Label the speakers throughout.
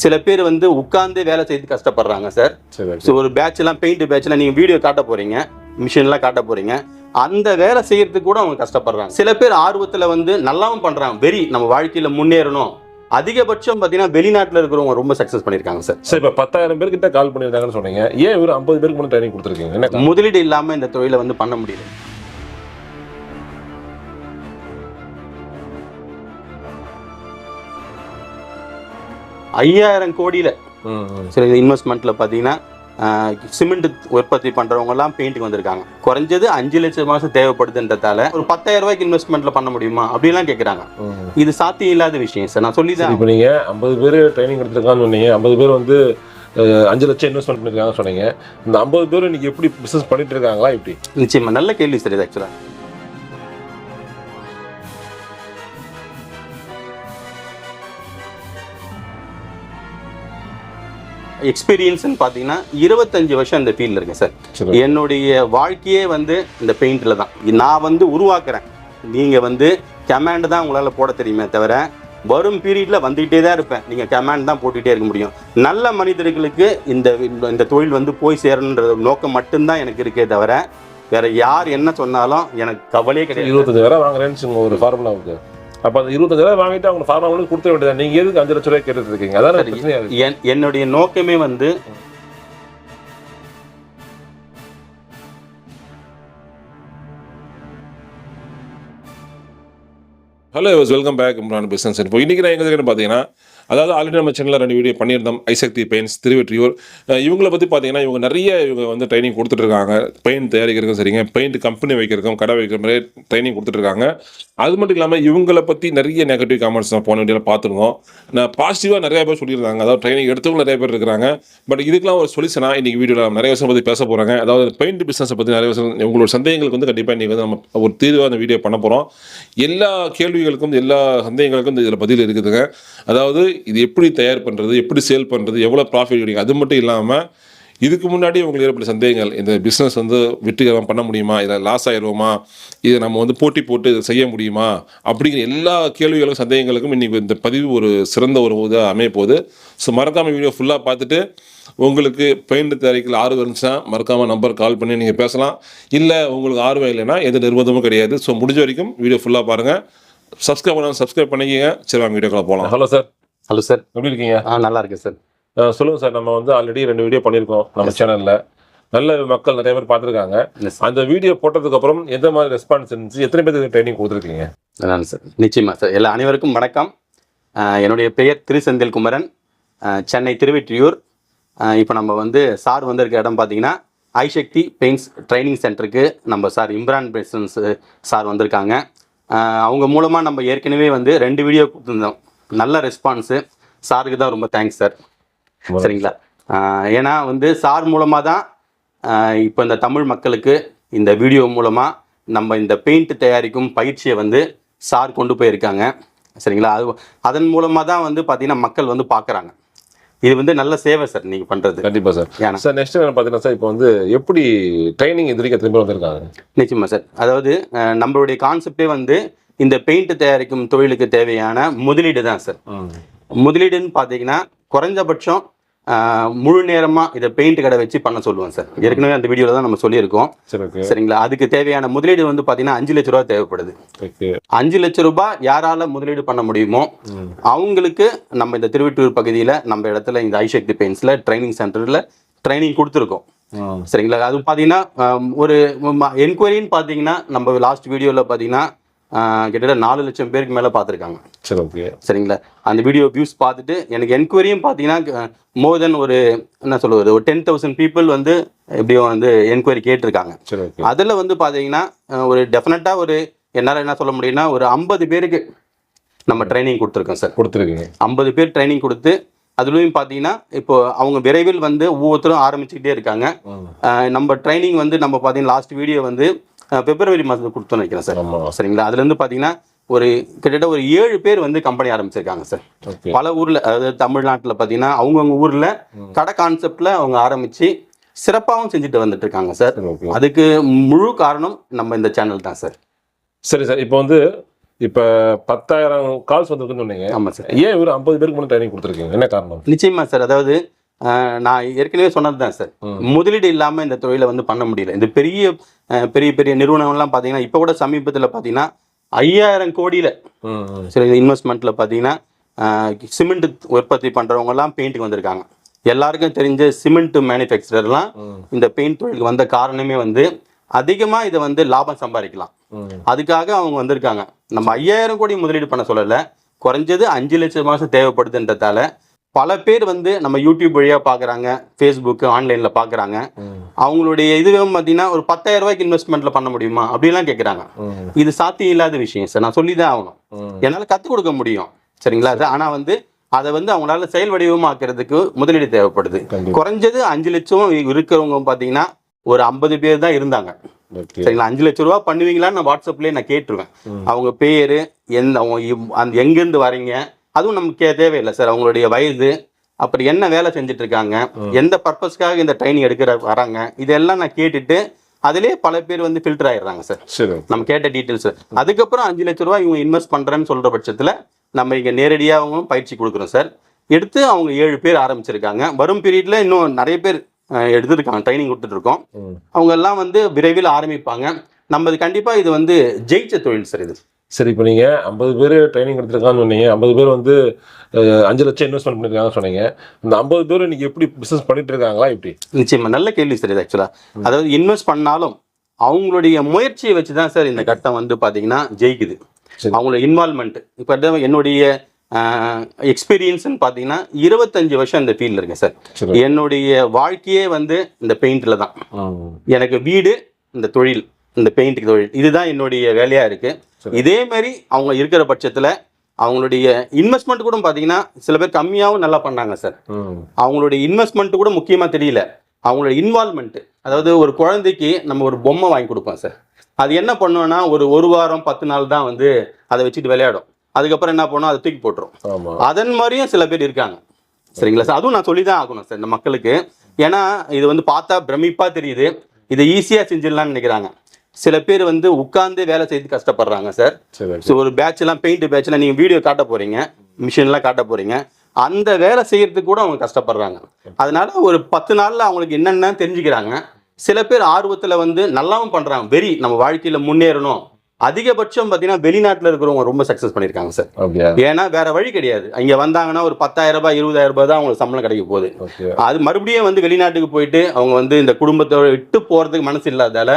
Speaker 1: சில பேர் வந்து உட்கார்ந்து வேலை செய்து கஷ்டப்படுறாங்க சார். ஸோ ஒரு பேட்ச்லாம் பெயிண்ட் பேட்ச்லாம் நீங்கள் வீடியோ காட்ட போறீங்க மிஷின்லாம் காட்ட போறீங்க அந்த வேலை செய்யறதுக்கு கூட அவங்க கஷ்டப்படுறாங்க. சில பேர் ஆர்வத்தில் வந்து நல்லாவும் பண்றாங்க வெறி நம்ம வாழ்க்கையில முன்னேறணும். அதிகபட்சம் பார்த்தீங்கன்னா வெளிநாட்டில் இருக்கிறவங்க ரொம்ப சக்ஸஸ் பண்ணியிருக்காங்க சார்.
Speaker 2: சார் இப்போ பத்தாயிரம் பேர்கிட்ட கால் பண்ணியிருக்காங்கன்னு சொன்னீங்க. ஏன் இவர் ஐம்பது பேருக்கு மட்டும் ட்ரைனிங் கொடுத்துருக்கீங்க?
Speaker 1: முதலீடு இல்லாம இந்த தொழிலை வந்து பண்ண முடியல. ஐயாயிரம் கோடியில. சில இன்வெஸ்ட்மெண்ட்ல பார்த்தீங்கன்னா சிமெண்ட் உற்பத்தி பண்றவங்க எல்லாம் பெயிண்ட்டுக்கு வந்திருக்காங்க. குறைஞ்சது அஞ்சு லட்சம் மாசம் தேவைப்படுதுன்றதால ஒரு பத்தாயிரம் ரூபாய்க்கு இன்வெஸ்ட்மெண்ட்ல பண்ண முடியுமா? அப்படிலாம் கேட்குறாங்க. இது சாத்தியம் இல்லாத விஷயம் சார் நான் சொல்லி தான்
Speaker 2: இப்போ நீங்க ஐம்பது பேர் ட்ரைனிங் எடுத்திருக்கான்னு சொன்னீங்க. ஐம்பது பேர் வந்து அஞ்சு லட்சம் இன்வெஸ்ட்மெண்ட் பண்ணிருக்காங்கன்னு சொன்னீங்க. இந்த ஐம்பது பேர் இன்னைக்கு எப்படி பிசினஸ் பண்ணிட்டு இருக்காங்களா இப்படி
Speaker 1: நிச்சயமா. நல்ல கேள்வி சார் இது ஆக்சுவலா எக்ஸ்பீரியன்ஸ்னு பார்த்தீங்கன்னா இருபத்தஞ்சு வருஷம் இந்த ஃபீல்டில் இருக்கேன் சார். என்னுடைய வாழ்க்கையே வந்து இந்த பெயிண்டில் தான். நான் வந்து உருவாக்குறேன். நீங்கள் வந்து கமாண்ட் தான் உங்களால் போட தெரியுமே தவிர வரும் பீரியடில் வந்துகிட்டே தான் இருப்பேன். நீங்கள் கமாண்ட் தான் போட்டுகிட்டே இருக்க முடியும். நல்ல மனிதர்களுக்கு இந்த இந்த தொழில் வந்து போய் சேரணுன்ற நோக்கம் மட்டும்தான் எனக்கு இருக்கே தவிர வேற யார் என்ன சொன்னாலும் எனக்கு கவலையே கிடையாது.
Speaker 2: இருபத்தஞ்சாயிரம் வாங்குறேன்னு சொல்லுங்க ஒரு ஃபார்முலாவுக்கு அப்ப அந்த இருபத்தஞ்சாயிரம் வாங்கிட்டு அவங்க ஃபார்முலாவுக்கு கொடுத்த வேண்டியது நீங்க எதுக்கு அஞ்சு லட்ச ரூபாய் கேட்டுட்டு இருக்கீங்க? அதான்
Speaker 1: என்னுடைய நோக்கமே வந்து
Speaker 2: hello welcome back Imran business இப்போ இன்றைக்கி நான் எங்கே பார்த்தீங்கன்னா அதாவது ஆல்ரெடி நம்ம சேனலில் ரெண்டு வீடியோ பண்ணியிருந்தோம். ஐசக்தி பெயிண்ட்ஸ் திருவெற்றியூர் இவங்களை பற்றி பார்த்தீங்கன்னா இவங்க நிறைய இவங்க வந்து ட்ரைனிங் கொடுத்துட்ருக்காங்க பெயிண்ட் தயாரிக்கிறதுக்கும் சரிங்க. பெயிண்ட் கம்பெனி வைக்கிறதுக்கும் கடை வைக்கிற மாதிரி ட்ரைனிங் கொடுத்துட்ருக்காங்க அது மட்டும் இல்லாமல் இவங்களை பற்றி நிறைய நெகட்டிவ் காமெண்ட்ஸ் நான் போன வீடியோவில் பார்த்துருந்தோம். நான் பாசிட்டிவாக நிறைய பேர் சொல்லியிருந்தாங்க. அதாவது ட்ரைனிங் எடுத்தவங்க நிறைய பேர் இருக்கிறாங்க. பட் இதுக்கெல்லாம் ஒரு சொல்யூஷனாக இன்றைக்கி வீடியோவில் நிறைய விஷயம் பற்றி பேச போகிறாங்க அதாவது பெயிண்ட் பிஸ்னஸை பற்றி நிறைய விஷயம் உங்களோட சந்தேகங்களுக்கு வந்து கண்டிப்பாக இன்றைக்கி வந்து நம்ம ஒரு தீர்வாக அந்த வீடியோ பண்ண போகிறோம் எல்லா கேள்விகளுக்கும் எல்லா சந்தேகங்களுக்கும் இதில் பதில் இருக்குதுங்க. அதாவது இது எப்படி தயார் பண்ணுறது எப்படி சேல் பண்ணுறது எவ்வளோ ப்ராஃபிட் கிடைக்கும் அது மட்டும் இல்லாமல் இதுக்கு முன்னாடி உங்களுக்கு ஏற்பட்ட சந்தேகங்கள் இந்த பிஸ்னஸ் வந்து வெற்றிகரம் பண்ண முடியுமா இதில் லாஸ் ஆயிடுவோமா இதை நம்ம வந்து போட்டி போட்டு இதை செய்ய முடியுமா அப்படிங்கிற எல்லா கேள்விகளுக்கும் சந்தேகங்களுக்கும் இன்றைக்கி இந்த பதிவு ஒரு சிறந்த ஒரு இதாக அமைய போகுது. ஸோ மறக்காமல் வீடியோ ஃபுல்லாக பார்த்துட்டு உங்களுக்கு பெயிண்ட் தயாரிக்கல ஆர்வம் இருந்துச்சுன்னா மறக்காமல் நம்பர் கால் பண்ணி நீங்கள் பேசலாம். இல்லை உங்களுக்கு ஆர்வம் இல்லைன்னா எந்த நிர்பந்தமும் கிடையாது. ஸோ முடிஞ்ச வரைக்கும் வீடியோ ஃபுல்லாக பாருங்கள் சப்ஸ்கிரைப் பண்ணாலும் சப்ஸ்கிரைப் பண்ணிக்கங்க. சரி வாங்க வீடியோக்குள்ள போகலாம் ஹலோ சார்
Speaker 1: ஹலோ சார்
Speaker 2: எப்படி இருக்கீங்க?
Speaker 1: ஆ நல்லா இருக்கு சார்
Speaker 2: அஹ் சொல்லுங்க சார் நம்ம வந்து ஆல்ரெடி ரெண்டு வீடியோ பண்ணியிருக்கோம் நம்ம சேனல்ல நல்ல மக்கள் நிறைய பேர் பார்த்துருக்காங்க. அந்த வீடியோ போட்டதுக்கு அப்புறம் எந்த மாதிரி ரெஸ்பான்ஸ் இருந்துச்சு? எத்தனை பேருக்கு ட்ரைனிங் கொடுத்துருக்கீங்க?
Speaker 1: அதான் சார் நிச்சயமா சார் எல்லா அனைவருக்கும் வணக்கம். என்னுடைய பெயர் திரு செந்தில் குமரன் சென்னை திருவெற்றியூர். இப்போ நம்ம வந்து சார் வந்திருக்க இடம் பார்த்தீங்கன்னா ஐசக்தி பெயிண்ட்ஸ் ட்ரைனிங் சென்டருக்கு. நம்ம சார் இம்ரான் பிஸ்னஸ் சார் வந்திருக்காங்க. அவங்க மூலமாக நம்ம ஏற்கனவே வந்து ரெண்டு வீடியோ கொடுத்துருந்தோம். நல்ல ரெஸ்பான்ஸு சாருக்கு தான் ரொம்ப தேங்க்ஸ் சார் சரிங்களா? ஏன்னா வந்து சார் மூலமாக தான் இப்போ இந்த தமிழ் மக்களுக்கு இந்த வீடியோ மூலமாக நம்ம இந்த பெயிண்ட் தயாரிக்கும் பயிற்சியை வந்து சார் கொண்டு போயிருக்காங்க. சரிங்களா? அது அதன் மூலமாக தான் வந்து பார்த்தீங்கன்னா மக்கள் வந்து பார்க்குறாங்க இது வந்து நல்ல சேவை சார் நீங்கள் பண்ணுறது
Speaker 2: கண்டிப்பா சார்.
Speaker 1: ஏன்னா
Speaker 2: சார் நெக்ஸ்ட் என்ன பார்த்தீங்கன்னா சார் இப்போ வந்து எப்படி ட்ரைனிங் இது வரைக்கும் பேர் வந்திருக்காங்க?
Speaker 1: நிச்சயமா சார். அதாவது நம்மளுடைய கான்செப்டே வந்து இந்த பெயிண்ட் தயாரிக்கும் தொழிலுக்கு தேவையான முதலீடு தான் சார் முதலீடுன்னு பார்த்தீங்கன்னா குறைஞ்சபட்சம் முழு நேரமாக இதை பெயிண்ட் கடை வச்சு பண்ண சொல்லுவோம் சார். ஏற்கனவே அந்த வீடியோவில் தான் நம்ம சொல்லியிருக்கோம். சரிங்களா? அதுக்கு தேவையான முதலீடு வந்து பார்த்தீங்கன்னா அஞ்சு லட்ச ரூபா தேவைப்படுது. அஞ்சு லட்ச ரூபாய் யாரால முதலீடு பண்ண முடியுமோ அவங்களுக்கு நம்ம இந்த திருவெட்டூர் பகுதியில் நம்ம இடத்துல இந்த ஐசக்தி பெயிண்ட்ஸில் ட்ரைனிங் சென்டரில் ட்ரைனிங் கொடுத்துருக்கோம். சரிங்களா? அது பார்த்தீங்கன்னா ஒரு என்கொயரின்னு பார்த்தீங்கன்னா நம்ம லாஸ்ட் வீடியோவில் பார்த்தீங்கன்னா கிட்டத்தட்ட நாலு லட்சம் பேருக்கு மேலே பார்த்துருக்காங்க.
Speaker 2: சரி ஓகே
Speaker 1: சரிங்களா? அந்த வீடியோ வியூஸ் பார்த்துட்டு எனக்கு என்கொயரியும் பார்த்தீங்கன்னா மோர் தென் ஒரு என்ன சொல்லுவது ஒரு டென் தௌசண்ட் பீப்புள் வந்து எப்படியும் வந்து என்கொயரி கேட்டிருக்காங்க. அதில் வந்து பார்த்தீங்கன்னா ஒரு டெஃபினட்டாக ஒரு என்னால் என்ன சொல்ல முடியும்னா ஒரு ஐம்பது பேருக்கு நம்ம ட்ரைனிங் கொடுத்துருக்கோம் சார்
Speaker 2: கொடுத்துருக்கீங்க.
Speaker 1: ஐம்பது பேர் ட்ரைனிங் கொடுத்து அதுலேயும் பார்த்தீங்கன்னா இப்போ அவங்க விரைவில் வந்து ஒவ்வொருத்தரும் ஆரம்பிச்சுக்கிட்டே இருக்காங்க. நம்ம ட்ரைனிங் வந்து நம்ம பார்த்தீங்கன்னா லாஸ்ட் வீடியோ வந்து பிப்ரவரி மாதம் கொடுத்தோன்னு நினைக்கிறேன் சார் சரிங்களா? அதுலேருந்து பார்த்தீங்கன்னா ஒரு கிட்டத்தட்ட ஒரு ஏழு பேர் வந்து கம்பெனி ஆரம்பிச்சிருக்காங்க சார் பல ஊரில் அதாவது தமிழ்நாட்டில் பார்த்தீங்கன்னா அவங்கவுங்க ஊரில் கடை கான்செப்டில் அவங்க ஆரம்பித்து சிறப்பாகவும் செஞ்சுட்டு வந்துட்டு இருக்காங்க சார் அதுக்கு முழு காரணம் நம்ம இந்த சேனல் தான் சார்
Speaker 2: சரி சார் இப்போ வந்து இப்ப பத்தாயிரம் கால்ஸ் வந்திருக்குன்னு சொன்னீங்க.
Speaker 1: ஆமாம் சார்
Speaker 2: ஏன் இவர் ஐம்பது பேருக்கு மட்டும் ட்ரைனிங் கொடுத்துருக்கீங்க? என்ன காரணம்?
Speaker 1: நிச்சயமா சார் அதாவது நான் ஏற்கனவே சொன்னது தான் சார் முதலீடு இல்லாமல் இந்த தொழிலை வந்து பண்ண முடியல. இந்த பெரிய பெரிய பெரிய நிறுவனங்கள்லாம் பார்த்தீங்கன்னா இப்போ கூட சமீபத்தில் பார்த்தீங்கன்னா ஐயாயிரம் கோடியில். சில இன்வெஸ்ட்மெண்ட்டில் பார்த்தீங்கன்னா சிமெண்ட் உற்பத்தி பண்ணுறவங்கலாம் பெயிண்ட்டுக்கு வந்திருக்காங்க. எல்லாருக்கும் தெரிஞ்ச சிமெண்ட் மேனுஃபேக்சரர்லாம் இந்த பெயிண்ட் தொழிலுக்கு வந்த காரணமே வந்து அதிகமாக இதை வந்து லாபம் சம்பாதிக்கலாம். அதுக்காக அவங்க வந்திருக்காங்க. நம்ம ஐயாயிரம் கோடி முதலீடு பண்ண சொல்லலை. குறைஞ்சது அஞ்சு லட்சம் மாதம் தேவைப்படுதுன்றதால பல பேர் வந்து நம்ம யூடியூப் வழியாக பார்க்குறாங்க ஃபேஸ்புக்கு ஆன்லைனில் பார்க்குறாங்க. அவங்களுடைய இதுவே பார்த்தீங்கன்னா ஒரு பத்தாயிரம் ரூபாய்க்கு இன்வெஸ்ட்மெண்ட்டில் பண்ண முடியுமா? அப்படிலாம் கேட்குறாங்க. இது சாத்தியம் இல்லாத விஷயம் சார். நான் சொல்லி தான் ஆகணும். என்னால் கற்றுக் கொடுக்க முடியும். சரிங்களா சார்? ஆனால் வந்து அதை வந்து அவங்களால செயல் வடிவமாக்குறதுக்கு முதலீடு தேவைப்படுது. குறைஞ்சது அஞ்சு லட்சம் இருக்கிறவங்க பார்த்தீங்கன்னா ஒரு ஐம்பது பேர் தான் இருந்தாங்க. சரிங்களா? அஞ்சு லட்ச ரூபா பண்ணுவீங்களான்னு நான் வாட்ஸ்அப்லேயே நான் கேட்டுருவேன். அவங்க பேர் எந்த அவங்க அந்த எங்கேருந்து வரீங்க? அதுவும் நமக்கு தேவையில்லை சார். அவங்களுடைய வயது அப்புறம் என்ன வேலை செஞ்சுட்டு இருக்காங்க எந்த பர்பஸ்க்காக இந்த ட்ரைனிங் எடுக்கிற வராங்க இதெல்லாம் நான் கேட்டுட்டு அதிலே பல பேர் வந்து ஃபில்டர் ஆயிடுறாங்க சார். நம்ம கேட்ட டீட்டெயில்ஸ் அதுக்கப்புறம் அஞ்சு லட்ச ரூபா இவங்க இன்வெஸ்ட் பண்ணுறேன்னு சொல்கிற பட்சத்தில் நம்ம இங்கே நேரடியாகவும் பயிற்சி கொடுக்குறோம் சார். எடுத்து அவங்க ஏழு பேர் ஆரம்பிச்சிருக்காங்க. வரும் பீரியடில் இன்னும் நிறைய பேர் எடுத்திருக்காங்க ட்ரைனிங் கொடுத்துட்ருக்கோம். அவங்க எல்லாம் வந்து விரைவில் ஆரம்பிப்பாங்க. நம்ம இது கண்டிப்பாக இது வந்து ஜெயிச்ச தொழில் சார் இது.
Speaker 2: சரி இப்போ நீங்க ஐம்பது பேர் ட்ரைனிங் எடுத்திருக்கான்னு சொன்னீங்க. ஐம்பது பேர் வந்து அஞ்சு லட்சம் இன்வெஸ்ட்மெண்ட் பண்ணிருக்காங்கன்னு சொன்னீங்க. இந்த ஐம்பது பேர் இன்னைக்கு எப்படி பிசினஸ் பண்ணிட்டு இருக்காங்களா எப்படி?
Speaker 1: நிச்சயமா. நல்ல கேள்வி சார் இது ஆக்சுவலாக அதாவது இன்வெஸ்ட் பண்ணாலும் அவங்களுடைய முயற்சியை வச்சு தான் சார் இந்த கட்டம் வந்து பார்த்தீங்கன்னா ஜெயிக்குது. அவங்களோட இன்வால்மெண்ட் இப்போ என்னுடைய எக்ஸ்பீரியன்ஸ்னு பார்த்தீங்கன்னா இருபத்தஞ்சு வருஷம் இந்த ஃபீல்டில் இருக்கேன் சார். என்னுடைய வாழ்க்கையே வந்து இந்த பெயிண்டில் தான். எனக்கு வீடு இந்த தொழில். இந்த பெயிண்ட் தொழில். இதுதான் என்னுடைய வேலையாக இருக்கு. இதே மாதிரி அவங்க இருக்கிற பட்சத்தில் அவங்களுடைய இன்வெஸ்ட்மெண்ட் கூட பார்த்தீங்கன்னா சில பேர் கம்மியாகவும் நல்லா பண்ணாங்க சார். அவங்களுடைய இன்வெஸ்ட்மெண்ட் கூட முக்கியமாக தெரியல. அவங்களோட இன்வால்மெண்ட் அதாவது ஒரு குழந்தைக்கு நம்ம ஒரு பொம்மை வாங்கி கொடுப்போம் சார். அது என்ன பண்ணுவோன்னா ஒரு ஒரு வாரம் பத்து நாள் தான் வந்து அதை வச்சுட்டு விளையாடும். அதுக்கப்புறம் என்ன பண்ணும் அதை தூக்கி போட்டுரும். அதன் மாதிரியும் சில பேர் இருக்காங்க. சரிங்களா சார்? அதுவும் நான் சொல்லி தான் ஆகணும் சார் இந்த மக்களுக்கு. ஏன்னா இது வந்து பார்த்தா பிரமிப்பாக தெரியுது. இதை ஈஸியாக செஞ்சிடலாம்னு நினைக்கிறாங்க. சில பேர் வந்து உட்கார்ந்து வேலை செய்து கஷ்டப்படுறாங்க சார். ஸோ ஒரு பேட்ச்லாம் பெயிண்ட் பேட்ச்லாம் நீங்கள் வீடியோ காட்ட போகிறீங்க மிஷின்லாம் காட்ட போகிறீங்க அந்த வேலை செய்யறதுக்கு கூட அவங்க கஷ்டப்படுறாங்க. அதனால ஒரு பத்து நாளில் அவங்களுக்கு என்னென்ன தெரிஞ்சுக்கிறாங்க. சில பேர் ஆர்வத்தில் வந்து நல்லாவும் பண்ணுறாங்க வெறி நம்ம வாழ்க்கையில் முன்னேறணும். அதிகபட்சம் பார்த்தீங்கன்னா வெளிநாட்டில் இருக்கிறவங்க ரொம்ப சக்ஸஸ் பண்ணியிருக்காங்க சார் ஏன்னா வேற வழி கிடையாது. இங்க வந்தாங்கன்னா ஒரு பத்தாயிரம் ரூபாய் இருபதாயிரம் ரூபாய் தான் அவங்களுக்கு சம்பளம் கிடைக்க போகுது. அது மறுபடியும் வந்து வெளிநாட்டுக்கு போயிட்டு அவங்க வந்து இந்த குடும்பத்தோட விட்டு போறதுக்கு மனசு இல்லாதால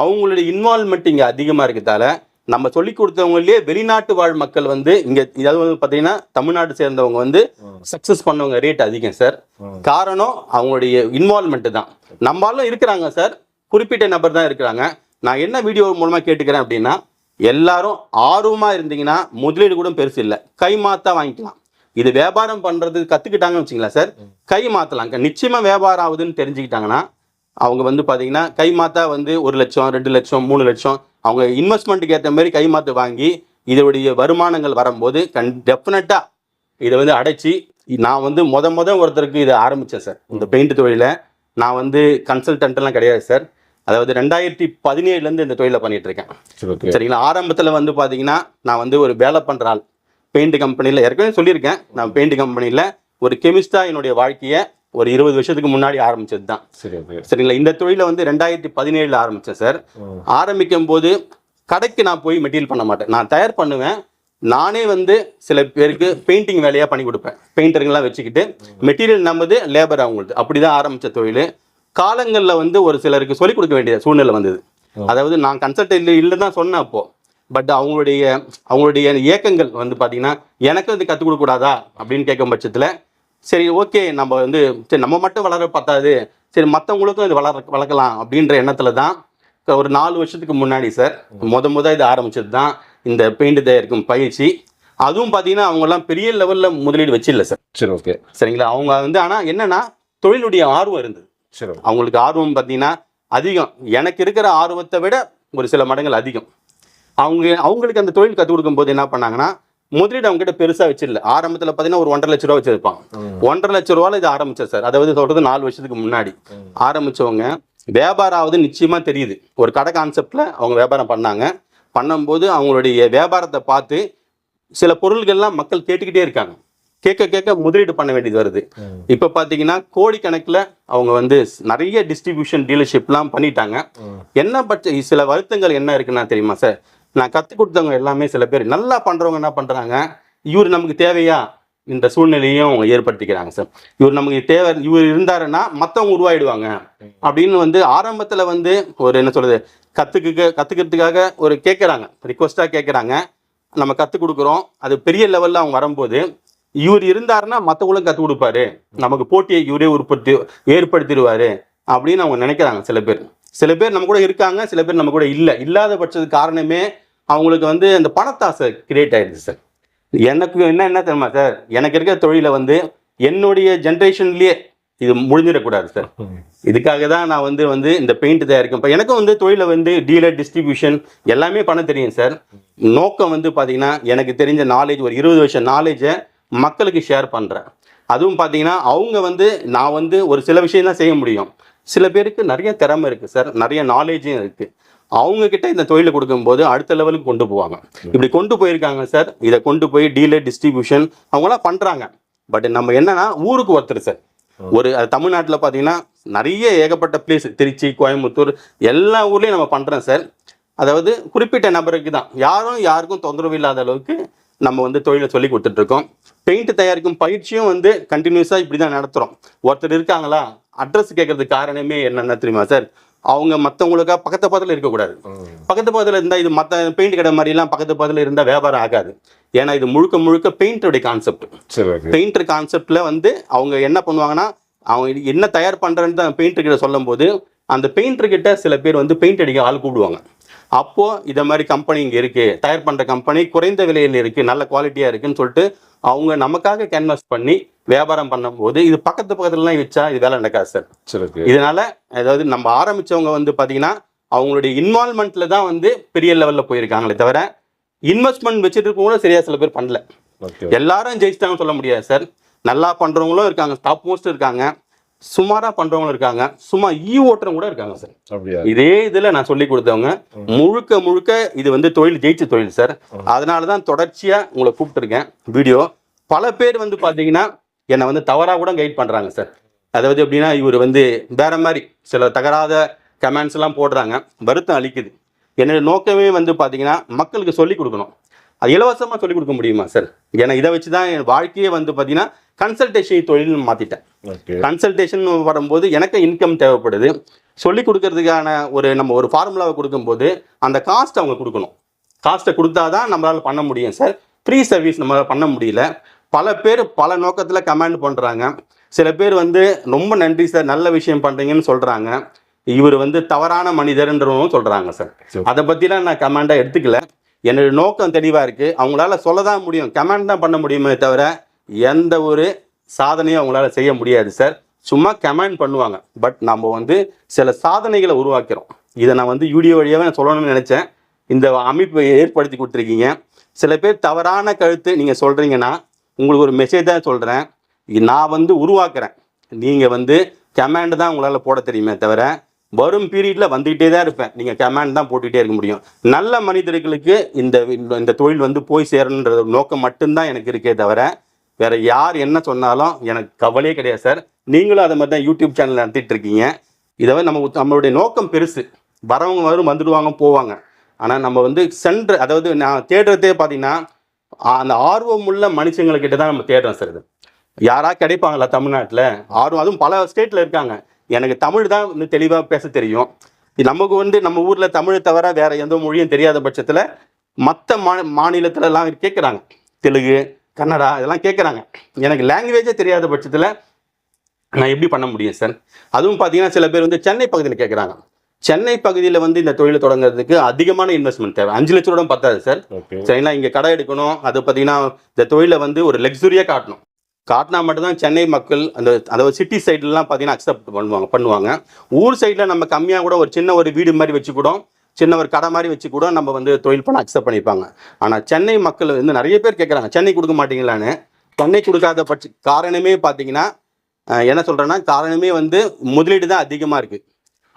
Speaker 1: அவங்களுடைய இன்வால்மெண்ட் இங்க அதிகமா இருக்கிறதால நம்ம சொல்லி கொடுத்தவங்களே வெளிநாட்டு வாழ் மக்கள் வந்து இங்க இதாவது வந்து பாத்தீங்கன்னா தமிழ்நாடு சேர்ந்தவங்க வந்து சக்சஸ் பண்ணவங்க ரேட் அதிகம் சார் காரணம் அவங்களுடைய இன்வால்மெண்ட் தான். நம்மளும் இருக்கிறாங்க சார் குறிப்பிட்ட நபர் தான் இருக்கிறாங்க. நான் என்ன வீடியோ மூலமா கேட்டுக்கிறேன் அப்படின்னா எல்லாரும் ஆர்வமா இருந்தீங்கன்னா முதலீடு கூட பெருசு இல்லை. கை மாத்தா வாங்கிக்கலாம். இது வியாபாரம் பண்றது கத்துக்கிட்டாங்கன்னு வச்சுங்களேன் சார். கை மாத்தலாம். நிச்சயமா வியாபாரம் ஆகுதுன்னு தெரிஞ்சுக்கிட்டாங்கன்னா அவங்க வந்து பாத்தீங்கன்னா கை மாத்தா வந்து ஒரு லட்சம் ரெண்டு லட்சம் மூணு லட்சம் அவங்க இன்வெஸ்ட்மெண்ட்டுக்கு ஏற்ற மாதிரி கை மாத்து வாங்கி இதோடைய வருமானங்கள் வரும்போது கண் டெஃபினட்டா இதை வந்து அடைச்சி நான் வந்து முத முத ஒருத்தருக்கு இதை ஆரம்பித்தேன் சார். இந்த பெயிண்ட் தொழிலை நான் வந்து கன்சல்டன்ட்லாம் கிடையாது சார். அதாவது ரெண்டாயிரத்தி பதினேழுலேருந்து இந்த தொழிலை பண்ணிட்டு இருக்கேன் சரிங்களா? ஆரம்பத்தில் வந்து பார்த்தீங்கன்னா நான் வந்து ஒரு வேலை பண்ணுற ஆள். பெயிண்ட் கம்பெனியில் ஏற்கனவே சொல்லியிருக்கேன். நான் பெயிண்ட் கம்பெனியில் ஒரு கெமிஸ்டாக என்னுடைய வாழ்க்கையை ஒரு இருபது வருஷத்துக்கு முன்னாடி ஆரம்பிச்சது தான் சரிங்களா? இந்த தொழிலை வந்து ரெண்டாயிரத்தி பதினேழில் ஆரம்பித்தேன் சார். ஆரம்பிக்கும் போது கடைக்கு நான் போய் மெட்டீரியல் பண்ண மாட்டேன். நான் தயார் பண்ணுவேன். நானே வந்து சில பேருக்கு பெயிண்டிங் வேலையாக பண்ணி கொடுப்பேன். பெயிண்டருங்கெல்லாம் வச்சுக்கிட்டு மெட்டீரியல் நம்மது லேபர் அவங்களுக்கு அப்படி தான் ஆரம்பித்த தொழில். காலங்களில் வந்து ஒரு சிலருக்கு சொல்லிக் கொடுக்க வேண்டிய சூழ்நிலை வந்தது. அதாவது நான் கன்சல்ட் இல்லை தான் சொன்னேன் அப்போ. பட் அவங்களுடைய அவங்களுடைய இயக்கங்கள் வந்து பார்த்தீங்கன்னா எனக்கு இது கற்றுக் கொடுக்கூடாதா அப்படின்னு கேட்கும் பட்சத்தில் சரி ஓகே நம்ம வந்து சரி நம்ம மட்டும் வளர பத்தாது. சரி மற்றவங்களுக்கும் இது வளர வளர்க்கலாம் அப்படின்ற எண்ணத்தில் தான் ஒரு நாலு வருஷத்துக்கு முன்னாடி சார் முத முத இது ஆரம்பிச்சது தான் இந்த பெயிண்ட் தயாரிக்கும் பயிற்சி. அதுவும் பார்த்தீங்கன்னா அவங்கெல்லாம் பெரிய லெவலில் முதலீடு வச்சில்ல சார்.
Speaker 2: சரி ஓகே
Speaker 1: சரிங்களா? அவங்க வந்து ஆனால் என்னன்னா தொழிலுடைய ஆர்வம் இருந்தது.
Speaker 2: சரி
Speaker 1: அவங்களுக்கு ஆர்வம் பார்த்தீங்கன்னா அதிகம். எனக்கு இருக்கிற ஆர்வத்தை விட ஒரு சில மடங்கள் அதிகம். அவங்க அவங்களுக்கு அந்த தொழில் கற்றுக் கொடுக்கும்போது என்ன பண்ணாங்கன்னா முதலீடு அவங்க கிட்ட பெருசா வச்சிடல. ஆரம்பத்தில் பார்த்தீங்கன்னா ஒரு ஒன்றரை லட்ச ரூபா வச்சிருப்பாங்க. ஒன்றரை லட்ச ரூபால இது ஆரம்பிச்சேன் சார். அதாவது சொல்றது நாலு வருஷத்துக்கு முன்னாடி. ஆரம்பிச்சவங்க வியாபாரம் ஆகுது நிச்சயமா தெரியுது. ஒரு கடை கான்செப்ட்ல அவங்க வியாபாரம் பண்ணாங்க. பண்ணும்போது அவங்களுடைய வியாபாரத்தை பார்த்து சில பொருள்கள்லாம் மக்கள் கேட்டுக்கிட்டே இருக்காங்க. கேட்க கேட்க முதலீடு பண்ண வேண்டியது வருது. இப்போ பார்த்தீங்கன்னா கோடிக்கணக்கில் அவங்க வந்து நிறைய டிஸ்ட்ரிபியூஷன் டீலர்ஷிப்லாம் பண்ணிட்டாங்க. என்ன பட்ச சில வருத்தங்கள் என்ன இருக்குன்னா தெரியுமா சார் நான் கற்றுக் கொடுத்தவங்க எல்லாமே சில பேர் நல்லா பண்ணுறவங்க என்ன பண்ணுறாங்க இவர் நமக்கு தேவையா? இந்த சூழ்நிலையும் அவங்க ஏற்படுத்திக்கிறாங்க சார் இவர் நமக்கு தேவை இவர் இருந்தாருன்னா மற்றவங்க உருவாயிடுவாங்க. அப்படின்னு வந்து ஆரம்பத்தில் வந்து ஒரு என்ன சொல்றது கற்றுக்க கற்றுக்கிறதுக்காக ஒரு கேட்குறாங்க ரிக்வஸ்ட்டாக கேட்குறாங்க நம்ம கற்றுக் கொடுக்குறோம். அது பெரிய லெவலில் அவங்க வரும்போது இவர் இருந்தாருன்னா மற்றவங்களும் கற்றுக் கொடுப்பாரு. நமக்கு போட்டியை இவரே உற்பத்தி ஏற்படுத்திடுவாரு அப்படின்னு அவங்க நினைக்கிறாங்க சில பேர். சில பேர் நம்ம கூட இருக்காங்க சில பேர் நம்ம கூட இல்லை. இல்லாத பட்சத்துக்கு காரணமே அவங்களுக்கு வந்து அந்த பணத்தாசை கிரியேட் ஆயிடுச்சு சார். எனக்கு என்ன என்ன தெரியுமா சார்? எனக்கு இருக்கிற தொழிலை வந்து என்னுடைய ஜென்ரேஷன்லேயே இது முடிஞ்சிடக்கூடாது சார். இதுக்காக தான் நான் வந்து வந்து இந்த பெயிண்ட் தயாரிக்கும். இப்போ எனக்கும் வந்து தொழிலை வந்து டீலர் டிஸ்ட்ரிபியூஷன் எல்லாமே பண்ண தெரியும் சார். நோக்கம் வந்து பார்த்தீங்கன்னா எனக்கு தெரிஞ்ச நாலேஜ் ஒரு இருபது வருஷம் நாலேஜை மக்களுக்கு ஷேர் பண்ணுறேன் அதுவும் பார்த்தீங்கன்னா அவங்க வந்து நான் வந்து ஒரு சில விஷயம் தான் செய்ய முடியும். சில பேருக்கு நிறைய திறமை இருக்குது சார் நிறைய நாலேஜும் இருக்குது அவங்க கிட்ட இந்த தொழிலை கொடுக்கும்போது அடுத்த லெவலுக்கு கொண்டு போவாங்க. இப்படி கொண்டு போயிருக்காங்க சார் இதை கொண்டு போய் டீலர் டிஸ்ட்ரிபியூஷன் அவங்களாம் பண்ணுறாங்க பட் நம்ம என்னன்னா ஊருக்கு ஒருத்தர் சார் ஒரு தமிழ்நாட்டில் பார்த்தீங்கன்னா நிறைய ஏகப்பட்ட பிளேஸ் திருச்சி கோயம்புத்தூர் எல்லா ஊர்லேயும் நம்ம பண்ணுறோம் சார் அதாவது குறிப்பிட்ட நபருக்கு தான். யாரும் யாருக்கும் தொந்தரவு இல்லாத அளவுக்கு நம்ம வந்து தொழிலை சொல்லி கொடுத்துட்டு இருக்கோம் பெயிண்ட் தயாரிக்கும் பயிற்சியும் வந்து கண்டினியூஸாக இப்படி தான் நடத்துகிறோம் ஒருத்தர் இருக்காங்களா? அட்ரஸ் கேட்கறதுக்கு காரணமே என்னென்ன தெரியுமா சார்? அவங்க மற்றவங்களுக்கா பக்கத்து பக்கத்தில் இருக்கக்கூடாது. பக்கத்து பக்கத்தில் இருந்தால் இது மற்ற பெயிண்ட் கடை மாதிரிலாம் பக்கத்து பக்கத்தில் இருந்தால் வியாபாரம் ஆகாது. ஏன்னா இது முழுக்க முழுக்க பெயிண்டருடைய கான்செப்ட் பெயிண்டர் கான்செப்ட்ல வந்து அவங்க என்ன பண்ணுவாங்கன்னா அவங்க என்ன தயார் பண்றேன்னு தான் பெயிண்டர் கிட்ட சொல்லும்போது அந்த பெயிண்டர் கிட்ட சில பேர் வந்து பெயிண்ட் அடிக்க ஆள் கூப்பிடுவாங்க. அப்போ இத மாதிரி கம்பெனி இங்க இருக்கு. தயார் பண்ற கம்பெனி குறைந்த விலையில் இருக்கு. நல்ல குவாலிட்டியா இருக்குன்னு சொல்லிட்டு அவங்க நமக்காக கேன்வாஸ் பண்ணி வியாபாரம் பண்ணும்போது இது பக்கத்து பக்கத்துலலாம் வச்சா இது வேலை நடக்காது சார்.
Speaker 2: சரி
Speaker 1: இதனால அதாவது நம்ம ஆரம்பிச்சவங்க வந்து பாத்தீங்கன்னா அவங்களுடைய இன்வால்மெண்ட்ல தான் வந்து பெரிய லெவல்ல போயிருக்காங்களே தவிர இன்வெஸ்ட்மெண்ட் வச்சுட்டு கூட சரியா சில பேர் பண்ணல. எல்லாரும் ஜெயிச்சிட்டாங்கன்னு சொல்ல முடியாது சார். நல்லா பண்றவங்களும் இருக்காங்க. டாப் மோஸ்ட் இருக்காங்க. சுமாரா பண்றவங்களும் இருக்காங்க. சும்மா ஈ ஓட்டுறவங்க கூட இருக்காங்க சார். இதே இதுல நான் சொல்லி கொடுத்தவங்க முழுக்க முழுக்க இது வந்து தொழில் ஜெயிச்ச தொழில் சார். அதனால தான் தொடர்ச்சியா உங்களை கூப்பிட்டுருக்கேன். வீடியோ. பல பேர் வந்து பாத்தீங்கன்னா என்னை வந்து தவறா கூட கைட் பண்றாங்க சார். அதாவது எப்படின்னா இவர் வந்து வேற மாதிரி சில தகராத கமெண்ட்ஸ் எல்லாம் போடுறாங்க. வருத்தம் அளிக்குது. என்னோட நோக்கமே வந்து பாத்தீங்கன்னா மக்களுக்கு சொல்லி கொடுக்கணும். அது இலவசமா சொல்லி கொடுக்க முடியுமா சார் ஏன்னா இதை வச்சு தான் என் வாழ்க்கையே வந்து பாத்தீங்கன்னா கன்சல்டேஷன் தொழில்னு மாத்திட்டேன்.
Speaker 2: ஓகே
Speaker 1: கன்சல்டேஷன் வரும்போது எனக்கு இன்கம் தேவைப்படுது. சொல்லி கொடுக்கறதுக்கான ஒரு நம்ம ஒரு ஃபார்முலாவை கொடுக்கும்போது அந்த காஸ்ட் அவங்க கொடுக்கணும். காஸ்ட்டை கொடுத்தாதான் நம்மளால பண்ண முடியும் சார் ஃப்ரீ சர்வீஸ் நம்மளால பண்ண முடியல. பல பேர் பல நோக்கத்தில் கமெண்ட் பண்ணுறாங்க சில பேர் வந்து ரொம்ப நன்றி சார் நல்ல விஷயம் பண்ணுறீங்கன்னு சொல்கிறாங்க இவர் வந்து தவறான மனிதர்ன்றவும் சொல்கிறாங்க சார்
Speaker 2: சரி.
Speaker 1: அதை பற்றிலாம் நான் கமெண்டாக எடுத்துக்கல. என்னோடய நோக்கம் தெளிவாக இருக்குது அவங்களால சொல்ல தான் முடியும். கமெண்ட் தான் பண்ண முடியுமே தவிர எந்த ஒரு சாதனையும் அவங்களால செய்ய முடியாது சார் சும்மா கமெண்ட் பண்ணுவாங்க. பட் நம்ம வந்து சில சாதனைகளை உருவாக்கிறோம். இதை நான் வந்து வீடியோ வழியாகவே நான் சொல்லணும்னு நினச்சேன். இந்த அமைப்பை ஏற்படுத்தி கொடுத்துருக்கீங்க. சில பேர் தவறான கருத்து நீங்கள் சொல்கிறீங்கன்னா உங்களுக்கு ஒரு மெசேஜ் தான் சொல்கிறேன் நான் வந்து உருவாக்குறேன். நீங்கள் வந்து கமெண்ட் தான் உங்களால் போட தெரியுமே தவிர வரும் பீரியடில் வந்துகிட்டே தான் இருப்பேன். நீங்கள் கமாண்ட் தான் போட்டுக்கிட்டே இருக்க முடியும். நல்ல மனிதர்களுக்கு இந்த இந்த- தொழில் வந்து போய் சேரணுன்ற நோக்கம் மட்டும்தான் எனக்கு இருக்கே தவிர வேற யார் என்ன சொன்னாலும் எனக்கு கவலையே கிடையாது சார் நீங்களும் அதை மாதிரி தான் யூடியூப் சேனல் நடத்திட்டு இருக்கீங்க. இதை நம்ம நம்மளுடைய நோக்கம் பெருசு. வரவங்க வரும் வந்துடுவாங்க போவாங்க. ஆனால் நம்ம வந்து சென்ற அதாவது நான் தேடுறதே பார்த்தீங்கன்னா அந்த ஆர்வம் உள்ள மனுஷங்கள்கிட்ட தான் நம்ம தேடுறோம் சார் இது யாராக கிடைப்பாங்களா தமிழ்நாட்டில்? ஆர்வம் அதுவும் பல ஸ்டேட்டில் இருக்காங்க. எனக்கு தமிழ் தான் வந்து தெளிவாக பேச தெரியும். நமக்கு வந்து நம்ம ஊரில் தமிழை தவிர வேற எந்த மொழியும் தெரியாத பட்சத்தில் மற்ற மா மாநிலத்துலலாம் கேட்குறாங்க தெலுங்கு கன்னடா இதெல்லாம் கேட்குறாங்க எனக்கு லாங்குவேஜே தெரியாத பட்சத்தில் நான் எப்படி பண்ண முடியும் சார் அதுவும் பார்த்தீங்கன்னா சில பேர் வந்து சென்னை பகுதியில் கேட்குறாங்க சென்னை பகுதியில் வந்து இந்த தொழிலை தொடங்குறதுக்கு அதிகமான இன்வெஸ்ட்மெண்ட் தேவை. அஞ்சு லட்ச ரூபா பத்தாது சார் சரிங்களா? இங்கே கடை எடுக்கணும். அது பார்த்தீங்கன்னா இந்த தொழிலை வந்து ஒரு லக்ஸுரியாக காட்டணும். காட்டினா மட்டும்தான் சென்னை மக்கள் அந்த அதாவது சிட்டி சைட்லலாம் பார்த்தீங்கன்னா அக்செப்ட் பண்ணுவாங்க பண்ணுவாங்க. ஊர் சைடில் நம்ம கம்மியாக கூட ஒரு சின்ன ஒரு வீடு மாதிரி வச்சு கூட சின்ன ஒரு கடை மாதிரி வச்சு கூட நம்ம வந்து தொழில் பண்ண அக்செப்ட் பண்ணிப்பாங்க. ஆனால் சென்னை மக்கள் வந்து நிறைய பேர் கேட்குறாங்க சென்னை கொடுக்க மாட்டீங்களான்னு? சென்னை கொடுக்காத பட்ச காரணமே பார்த்தீங்கன்னா என்ன சொல்கிறேன்னா காரணமே வந்து முதலீடு தான் அதிகமாக இருக்குது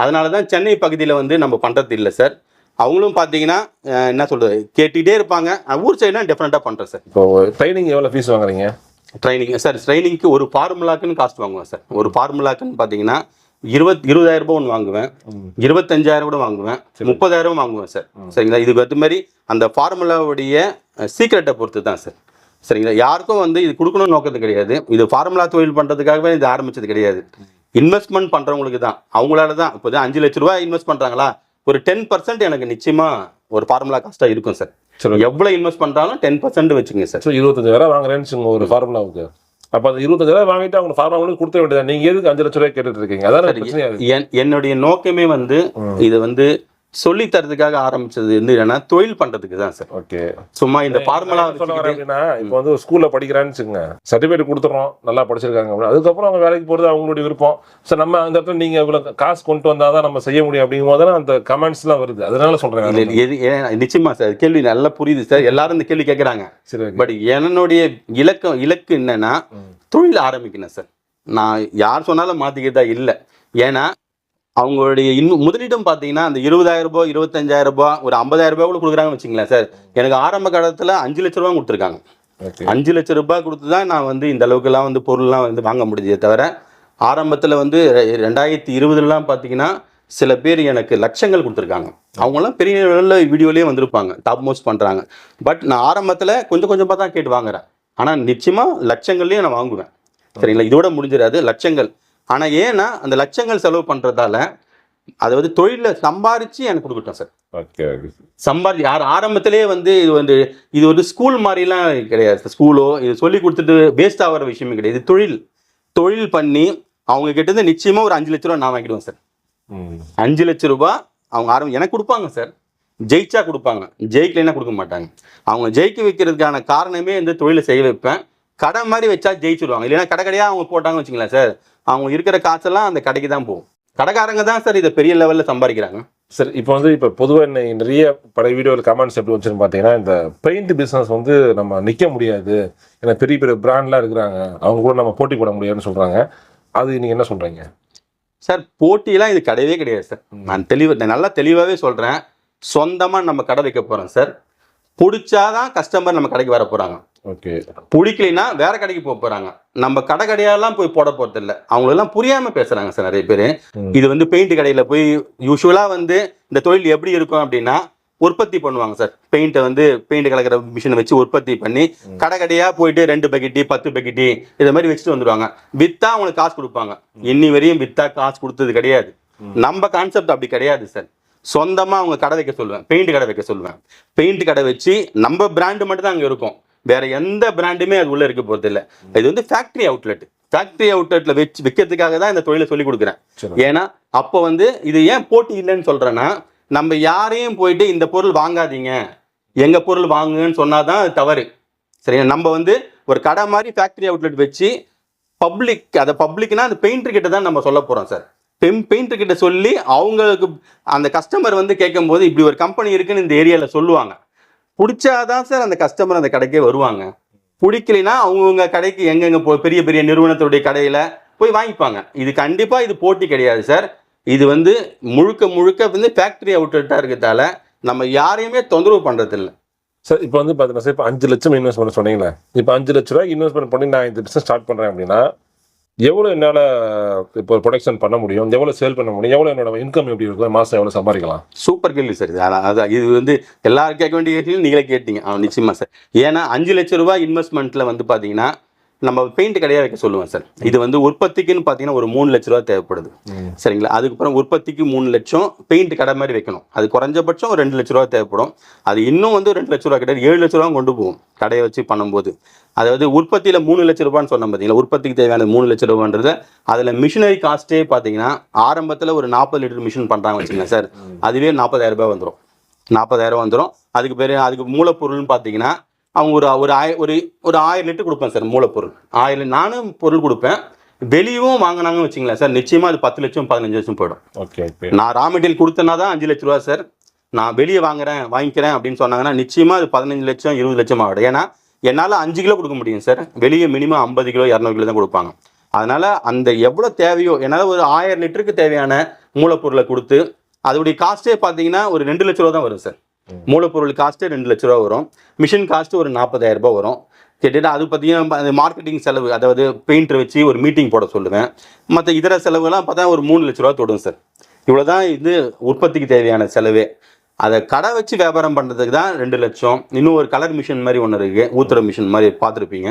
Speaker 1: அதனால தான் சென்னை பகுதியில் வந்து நம்ம பண்ணுறது இல்லை சார். அவங்களும் பார்த்தீங்கன்னா என்ன சொல்கிறது கேட்டுக்கிட்டே இருப்பாங்க. ஊர் சைடுனா டிஃப்ரெண்ட்டாக பண்ணுறேன் சார்.
Speaker 2: இப்போ ட்ரைனிங் எவ்வளோ ஃபீஸ் வாங்குறீங்க?
Speaker 1: ட்ரைனிங் சார் ட்ரைனிங்க்கு ஒரு ஃபார்முலாக்குன்னு காஸ்ட் வாங்குவேன் சார் ஒரு ஃபார்முலாக்குன்னு பார்த்தீங்கன்னா இருபத் இருபதாயிரம் ரூபாய் ஒன்று வாங்குவேன். இருபத்தஞ்சாயிரம் கூட வாங்குவேன். முப்பதாயிரம் வாங்குவேன் சார் சரிங்களா? இதுக்கு ஏற்ற மாதிரி அந்த ஃபார்முலாவுடைய சீக்ரெட்டை பொறுத்து தான் சார் சரிங்களா? யாருக்கும் வந்து இது கொடுக்கணும்னு நோக்கத்து கிடையாது. இது ஃபார்முலா தொழில் பண்ணுறதுக்காகவே இது ஆரம்பிச்சது கிடையாது. இன்வெஸ்ட்மெண்ட் பண்ணுறவங்களுக்கு தான். அவங்களால தான். இப்போ அஞ்சு லட்ச ரூபாய் இன்வெஸ்ட் பண்ணுறாங்களா ஒரு டென் பர்சன்ட் எனக்கு நிச்சயமா ஒரு ஃபார்முலா காஸ்ட்டாக இருக்கும் சார்
Speaker 2: சரி
Speaker 1: எவ்வளோ இன்வெஸ்ட் பண்ணுறாலும் டென் பர்சன்ட் வச்சுங்க சார்
Speaker 2: ஸோ இருபத்தஞ்சாயிரம் வாங்குறேன்னு ஒரு ஃபார்முலாவுக்கு அப்போ அந்த இருபத்தஞ்சாயிரம் வாங்கிட்டு அவங்க ஃபார்முலா கொடுத்த வேண்டியது நீங்க எதுக்கு அஞ்சு லட்ச ரூபாய் கேட்டுட்டு இருக்கீங்க? அதான்
Speaker 1: என்னுடைய நோக்கமே வந்து இது வந்து சொல்லி தரதுக்காக ஆரம்பிச்சது வந்து என்னன்னா தொழில் பண்றதுக்கு தான் சார்.
Speaker 2: ஓகே.
Speaker 1: சும்மா இந்த ஃபார்முலா
Speaker 2: சொல்ல வரேன் அப்படின்னா இப்போ வந்து ஸ்கூல்ல படிக்கிறான்னு வச்சுக்கோங்க. சர்டிஃபிகேட் கொடுத்துறோம் நல்லா படிச்சிருக்காங்க அப்படின்னு. அதுக்கப்புறம் அவங்க வேலைக்கு போறது அவங்களுடைய விருப்பம். சார் நம்ம அந்த இடத்துல நீங்க இவ்வளவு காசு கொண்டு வந்தாதான் நம்ம செய்ய முடியும் அப்படிங்கும் போது தானே அந்த கமெண்ட்ஸ் எல்லாம் வருது. அதனால சொல்றேன்
Speaker 1: நிச்சயமா சார் கேள்வி நல்லா புரியுது சார். எல்லாரும் இந்த கேள்வி கேட்கறாங்க
Speaker 2: சரி.
Speaker 1: பட் என்னுடைய இலக்கம் இலக்கு என்னன்னா தொழில் ஆரம்பிக்கணும் சார். நான் யார் சொன்னாலும் மாத்திக்கிறதா இல்லை. ஏன்னா அவங்களுடைய இன்னும் முதலீடும் பார்த்தீங்கன்னா அந்த இருபதாயிரம் ரூபாய் இருபத்தஞ்சாயிரம் ரூபாய் ஒரு ஐம்பதாயிரம் ரூபாய் கூட கொடுக்குறாங்கன்னு வச்சுங்களேன் சார். எனக்கு ஆரம்ப காலத்தில் அஞ்சு லட்ச ரூபா கொடுத்துருக்காங்க. அஞ்சு லட்சம் ரூபாய் கொடுத்து தான் நான் வந்து இந்த அளவுக்குலாம் வந்து பொருள்லாம் வந்து வாங்க முடிஞ்சதே தவிர ஆரம்பத்தில் வந்து ரெண்டாயிரத்தி இருபதுலலாம் பார்த்தீங்கன்னா சில பேர் எனக்கு லட்சங்கள் கொடுத்துருக்காங்க. அவங்களாம் பெரிய லெவலில் வீடியோலேயே வந்திருப்பாங்க. டாப் மோஸ்ட் பண்ணுறாங்க பட் நான் ஆரம்பத்தில் கொஞ்சம் கொஞ்சமாக தான் கேட்டு வாங்குறேன். ஆனால் நிச்சயமாக லட்சங்கள்லேயும் நான் வாங்குவேன். சரிங்களா? இதோட முடிஞ்சிடாது. லட்சங்கள். ஆனால் ஏன்னா அந்த லட்சங்கள் செலவு பண்ணுறதால அதை வந்து தொழிலில் சம்பாரித்து எனக்கு கொடுக்கட்டும் சார்.
Speaker 2: ஓகே
Speaker 1: சம்பாதி யார் ஆரம்பத்திலே வந்து இது வந்து இது வந்து ஸ்கூல் மாதிரிலாம் கிடையாது. ஸ்கூலோ இது சொல்லி கொடுத்துட்டு வேஸ்ட் ஆகிற விஷயமே கிடையாது. இது தொழில். தொழில் பண்ணி அவங்க கிட்ட இருந்து நிச்சயமா ஒரு அஞ்சு லட்ச ரூபா நான் வாங்கிடுவேன் சார். அஞ்சு லட்ச ரூபாய் அவங்க ஆரம்பி எனக்கு கொடுப்பாங்க சார். ஜெயிச்சா கொடுப்பாங்க. ஜெயிக்கலைன்னா கொடுக்க மாட்டாங்க. அவங்க ஜெயிக்க வைக்கிறதுக்கான காரணமே இந்த தொழிலை செய்ய வைப்பேன். கடை மாதிரி வச்சா ஜெயிச்சிருவாங்க. இல்லைன்னா கடை கடையாக அவங்க போட்டாங்கன்னு வச்சுங்களேன் சார். அவங்க இருக்கிற காசெல்லாம் அந்த கடைக்கு தான் போகும். கடைக்காரங்க தான் சார் இதை பெரிய லெவலில் சம்பாதிக்கிறாங்க.
Speaker 2: சரி இப்போ வந்து இப்போ பொதுவாக என்ன நிறைய பழைய வீடியோவில் கமெண்ட்ஸ் எப்படி வச்சுன்னு பார்த்தீங்கன்னா இந்த பெயிண்ட் பிஸ்னஸ் வந்து நம்ம நிற்க முடியாது. ஏன்னா பெரிய பெரிய பிராண்ட்லாம் இருக்கிறாங்க. அவங்க கூட நம்ம போட்டி போட முடியாதுன்னு சொல்கிறாங்க அது நீங்கள் என்ன சொல்கிறீங்க
Speaker 1: சார் போட்டியெல்லாம் இது கிடையவே கிடையாது சார். நான் தெளிவு நல்லா தெளிவாகவே சொல்கிறேன் சொந்தமாக நம்ம கடை வைக்க போகிறோம் சார். பிடிச்சாதான் கஸ்டமர் நம்ம கடைக்கு வர போகிறாங்க பிடிக்கலைன்னா வேற கடைக்கு போக போகிறாங்க நம்ம கடை கடையெல்லாம் போய் போட போகிறது இல்லை அவங்களெல்லாம் புரியாமல் பேசுகிறாங்க சார் நிறைய பேர். இது வந்து பெயிண்ட் கடையில் போய் யூஸ்வலாக வந்து இந்த தொழில் எப்படி இருக்கும் அப்படின்னா உற்பத்தி பண்ணுவாங்க சார். பெயிண்ட்டை வந்து பெயிண்ட் கலக்கிற மிஷினை வச்சு உற்பத்தி பண்ணி கடை கடையாக போயிட்டு ரெண்டு பக்கெட்டி பத்து பக்கெட்டி இதை மாதிரி வச்சுட்டு வந்துடுவாங்க வித்தா அவங்களுக்கு காசு கொடுப்பாங்க. இன்னி வரையும் வித்தா காசு கொடுத்தது கிடையாது. நம்ம கான்செப்ட் அப்படி கிடையாது சார். சொந்தமாக அவங்க கடை வைக்க சொல்லுவேன். பெயிண்ட் கடை வைக்க சொல்லுவேன். பெயிண்ட் கடை வச்சு நம்ம பிராண்டு மட்டும் தான் அங்கே இருக்கும். வேற எந்த பிராண்டுமே அது உள்ள இருக்க போகிறது இல்லை இது வந்து ஃபேக்டரி அவுட்லெட் ஃபேக்டரி அவுட்லெட்ல வச்சு விற்கிறதுக்காக தான் இந்த தொழிலை சொல்லி கொடுக்குறேன். ஏன்னா அப்போ வந்து இது ஏன் போட்டி இல்லைன்னு சொல்றேன்னா நம்ம யாரையும் போயிட்டு இந்த பொருள் வாங்காதீங்க. எங்க பொருள் வாங்குங்கன்னு சொன்னாதான் அது தவறு. சரியா? நம்ம வந்து ஒரு கடை மாதிரி ஃபேக்டரி அவுட்லெட் வச்சு பப்ளிக் அதை பப்ளிக்னா அந்த பெயிண்டர் கிட்ட தான் நம்ம சொல்ல போறோம் சார் பெம் பெயிண்டர் கிட்ட சொல்லி அவங்களுக்கு அந்த கஸ்டமர் வந்து கேட்கும்போது இப்படி ஒரு கம்பெனி இருக்குன்னு இந்த ஏரியால சொல்லுவாங்க. பிடிச்சாதான் சார் அந்த கஸ்டமர் அந்த கடைக்கே வருவாங்க. பிடிக்கலைன்னா அவங்கவுங்க கடைக்கு எங்கெங்க போ பெரிய பெரிய நிறுவனத்துடைய கடையில் போய் வாங்கிப்பாங்க. இது கண்டிப்பாக இது போட்டி கிடையாது சார். இது வந்து முழுக்க முழுக்க வந்து ஃபேக்ட்ரி அவுட்லெட்டாக இருக்கிறதால நம்ம யாரையுமே தொந்தரவு பண்ணுறதில்ல
Speaker 2: சார் இப்போ வந்து பார்த்தீங்கன்னா சார் இப்போ அஞ்சு லட்சம் இன்வெஸ்ட் பண்ண சொன்னீங்களே. இப்போ அஞ்சு லட்ச ரூபாய் இன்வெஸ்ட்மெண்ட் பண்ணி நான் இந்த பிஸ்னஸ் ஸ்டார்ட் பண்ணுறேன் அப்படின்னா எவ்வளோ என்னால் இப்போ ப்ரொடக்ஷன் பண்ண முடியும்? எவ்வளோ சேல் பண்ண முடியும்? எவ்வளோ என்னோட இன்கம் எப்படி இருக்கும்? மாதம் எவ்வளோ சம்பாதிக்கலாம்?
Speaker 1: சூப்பர் கேள்வி சார் இது. அதான் இது வந்து எல்லாரும் கேட்க வேண்டிய கேள்வியும் நீங்களே கேட்டீங்க. நிச்சயமாக சார் ஏன்னா அஞ்சு லட்ச ரூபாய் இன்வெஸ்ட்மெண்ட்டில் வந்து பார்த்தீங்கன்னா நம்ம பெயிண்ட் கடையாக வைக்க சொல்லுவேன் சார் இது வந்து உற்பத்திக்குன்னு பார்த்தீங்கன்னா ஒரு மூணு லட்ச ரூபா தேவைப்படுது. சரிங்களா? அதுக்கப்புறம் உற்பத்திக்கு மூணு லட்சம் பெயிண்ட் கடை மாதிரி வைக்கணும். அது குறைஞ்சபட்சம் ஒரு ரெண்டு லட்ச ரூபா தேவைப்படும். அது இன்னும் வந்து ரெண்டு லட்ச ரூபா கிடையாது ஏழு லட்ச ரூபா கொண்டு போகும் கடையை வச்சு பண்ணும்போது. அதாவது உற்பத்தியில் மூணு லட்ச ரூபான்னு சொன்னோம் பார்த்தீங்களா உற்பத்திக்கு தேவையான மூணு லட்ச ரூபான்றது அதில் மிஷினரி காஸ்ட்டே பார்த்தீங்கன்னா ஆரம்பத்தில் ஒரு நாற்பது லிட்டர் மிஷின் பண்ணுறாங்க வச்சுக்கோங்க சார் அதுவே நாற்பதாயிரம் ரூபாய் வந்துடும் நாற்பதாயிரம் வந்துடும் அதுக்கு பேர் அதுக்கு மூலப்பொருள்னு பார்த்தீங்கன்னா அவங்க ஒரு ஒரு ஆய ஒரு ஒரு ஆயிரம் லிட்டர் கொடுப்பேன் சார் மூலப்பொருள். ஆயிரம் நானும் பொருள் கொடுப்பேன். வெளியவும் வாங்கினாங்கன்னு வச்சுங்களேன் சார் நிச்சயமாக அது பத்து லட்சம் பதினஞ்சு லட்சம் போயிடும்.
Speaker 2: ஓகே
Speaker 1: நான் ரா மெட்டீரியல் கொடுத்தனா தான் அஞ்சு லட்ச ரூபா சார். நான் வெளியே வாங்குறேன் வாங்கிக்கிறேன் அப்படின்னு சொன்னாங்கன்னா நிச்சயமாக அது பதினஞ்சு லட்சம் இருபது லட்சம் ஆகிடும். ஏன்னா என்னால் அஞ்சு கிலோ கொடுக்க முடியும் சார். வெளியே மினிமம் ஐம்பது கிலோ இரநூறு கிலோ தான் கொடுப்பாங்க. அதனால் அந்த எவ்வளோ தேவையோ என்னால் ஒரு ஆயிரம் லிட்டருக்கு தேவையான மூலப்பொருளை கொடுத்து அதோடைய காஸ்ட்டே பார்த்தீங்கன்னா ஒரு ரெண்டு லட்ச ரூபா தான் வரும் சார். மூலப்பொருள் காஸ்ட்டு ரெண்டு லட்ச ரூபா வரும். மிஷின் காஸ்ட்டு ஒரு நாற்பதாயிரம் ரூபாய் வரும். கிட்டத்தட்ட அது பார்த்தீங்கன்னா மார்க்கெட்டிங் செலவு அதாவது பெயிண்டர் வச்சு ஒரு மீட்டிங் போட சொல்லுவேன். மற்ற இதர செலவுலாம் பார்த்தா ஒரு மூணு லட்ச ரூபா தொடும் சார் இவ்வளோ தான் இது உற்பத்திக்கு தேவையான செலவே. அதை கடை வச்சு வியாபாரம் பண்ணுறதுக்கு தான் ரெண்டு லட்சம். இன்னும் ஒரு கலர் மிஷின் மாதிரி ஒன்று இருக்குது ஊத்துற மிஷின் மாதிரி பார்த்துருப்பீங்க.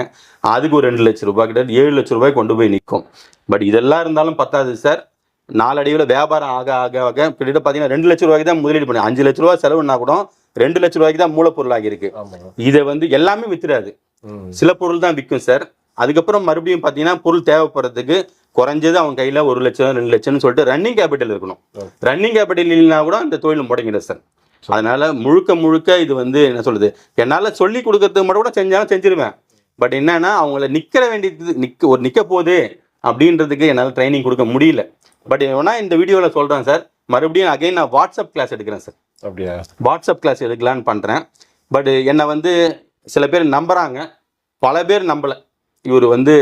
Speaker 1: அதுக்கு ஒரு ரெண்டு லட்ச ரூபாய் கிட்ட ஏழு லட்ச ரூபாய் கொண்டு போய் நிற்கும் பட் இதெல்லாம் இருந்தாலும் பத்தாது சார் நாளடைவில் வியாபாரம் ஆக ஆக ஆக கிட்டத்தட்ட பார்த்தீங்கன்னா ரெண்டு லட்ச ரூபாய்க்கு தான் முதலீடு பண்ணி அஞ்சு லட்ச ரூபா செலவுனா கூட ரெண்டு லட்ச ரூபாய்க்கு தான் மூலப்பொருள் ஆகியிருக்கு
Speaker 2: ஆமாங்க.
Speaker 1: இதை வந்து எல்லாமே வித்துறாது. சில பொருள் தான் விற்கும் சார். அதுக்கப்புறம் மறுபடியும் பார்த்தீங்கன்னா பொருள் தேவைப்படுறதுக்கு குறைஞ்சது அவன் கையில் ஒரு லட்சம் ரெண்டு லட்சம்னு சொல்லிட்டு ரன்னிங் கேபிட்டல் இருக்கணும். ரன்னிங் கேபிட்டல் இல்லைனா கூட அந்த தொழில் முடங்கிடும் சார். அதனால முழுக்க முழுக்க இது வந்து என்ன சொல்றது? என்னால் சொல்லி கொடுக்கறதுக்கு மட்டும் கூட செஞ்சாலும் செஞ்சிருவேன். பட் என்னன்னா அவங்கள நிற்கிற வேண்டியது நிற்க ஒரு நிற்க போகுது அப்படின்றதுக்கு என்னால் ட்ரைனிங் கொடுக்க முடியல. பட் வேணா இந்த வீடியோவில் சொல்கிறேன் சார். மறுபடியும் அகைன் நான் வாட்ஸ்அப் கிளாஸ் எடுக்கிறேன் சார்.
Speaker 2: அப்படியா?
Speaker 1: வாட்ஸ்அப் கிளாஸ் எடுக்கலான்னு பண்ணுறேன் பட் என்னை வந்து சில பேர் நம்புறாங்க. பல பேர் நம்பலை. இவர் வந்து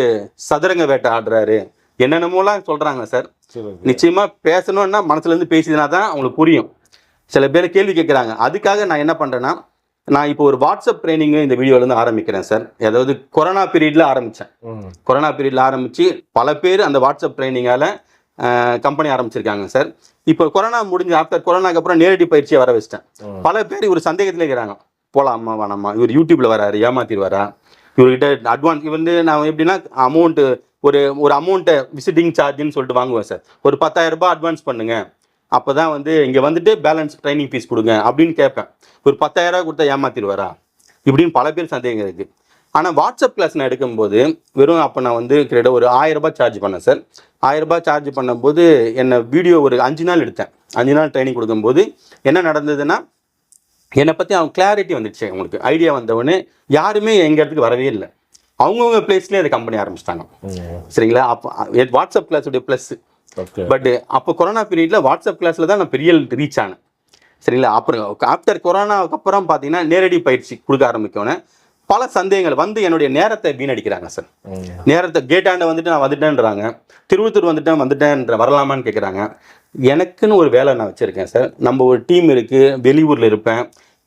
Speaker 1: சதுரங்க வேட்டை ஆடுறாரு. என்னென்னமோலாம் சொல்கிறாங்க சார். நிச்சயமாக பேசணும்னா மனசுலேருந்து பேசினா தான் அவங்களுக்கு புரியும். சில பேர் கேள்வி கேட்குறாங்க அதுக்காக நான் என்ன பண்ணுறேன்னா நான் இப்போ ஒரு வாட்ஸ்அப் ட்ரைனிங் இந்த வீடியோலேருந்து ஆரம்பிக்கிறேன் சார். அதாவது கொரோனா பீரியடில் ஆரம்பித்தேன் கொரோனா பீரியடில் ஆரம்பித்து பல பேர் அந்த வாட்ஸ்அப் ட்ரைனிங்கால் கம்பெனி ஆரம்பிச்சிருக்காங்க சார் இப்போ கொரோனா முடிஞ்சு ஆஃப்டர் கொரோனாக்கு அப்புறம் நேரடி பயிற்சியை வர வச்சிட்டேன். பல பேர் இவர் சந்தேகத்தில் இருக்கிறாங்க. போலாமா வேணாமா இவர் யூடியூப்ல வராரு ஏமாத்திடுவாரா? இவர்கிட்ட அட்வான்ஸ் வந்து நான் எப்படின்னா அமௌண்ட்டு ஒரு ஒரு அமௌண்ட்டை விசிட்டிங் சார்ஜ்னு சொல்லிட்டு வாங்குவேன் சார் ஒரு பத்தாயிரம் ரூபாய் அட்வான்ஸ் பண்ணுங்க. அப்போ தான் வந்து இங்கே வந்துட்டு பேலன்ஸ் ட்ரைனிங் ஃபீஸ் கொடுங்க அப்படின்னு கேட்பேன். ஒரு பத்தாயிரம் கொடுத்தா ஏமாத்திடுவாரா? இப்படின்னு பல பேர் சந்தேகம் இருக்கு. ஆனால் வாட்ஸ்அப் கிளாஸ் நான் எடுக்கும்போது வெறும் அப்போ நான் வந்து கிட்டத்தட்ட ஒரு ஆயிரம் ரூபாய் சார்ஜ் பண்ணேன் சார் ஆயிரம் ரூபாய் சார்ஜ் பண்ணும்போது என்ன வீடியோ ஒரு அஞ்சு நாள் எடுத்தேன். அஞ்சு நாள் ட்ரைனிங் கொடுக்கும்போது என்ன நடந்ததுன்னா என்னை பற்றி அவன் கிளாரிட்டி வந்துடுச்சு அவங்களுக்கு. ஐடியா வந்தவொடனே யாருமே எங்கள் இடத்துக்கு வரவே இல்லை. அவங்கவுங்க பிளேஸ்லேயே அந்த கம்பெனி ஆரம்பிச்சிட்டாங்க. சரிங்களா? அப்போ வாட்ஸ்அப் கிளாஸுடைய ப்ளஸ் பட் அப்போ கொரோனா பீரியடில் வாட்ஸ்அப் கிளாஸில் தான் நான் பெரிய ரீச் ஆனேன். சரிங்களா? அப்புறம் ஆஃப்டர் கொரோனாவுக்கு அப்புறம் பார்த்தீங்கன்னா நேரடி பயிற்சி கொடுக்க ஆரம்பிக்கோன்னே பல சந்தேகங்கள் வந்து என்னுடைய நேரத்தை வீணடிக்கிறாங்க சார். நேரத்தை கேட்டாண்ட வந்துட்டு நான் வந்துட்டேன்றாங்க. திருவத்தூர் வந்துட்டேன் வந்துட்டேன்ற வரலாமான்னு கேட்குறாங்க எனக்குன்னு ஒரு வேலை நான் வச்சுருக்கேன் சார். நம்ம ஒரு டீம் இருக்குது வெளியூரில் இருப்பேன்.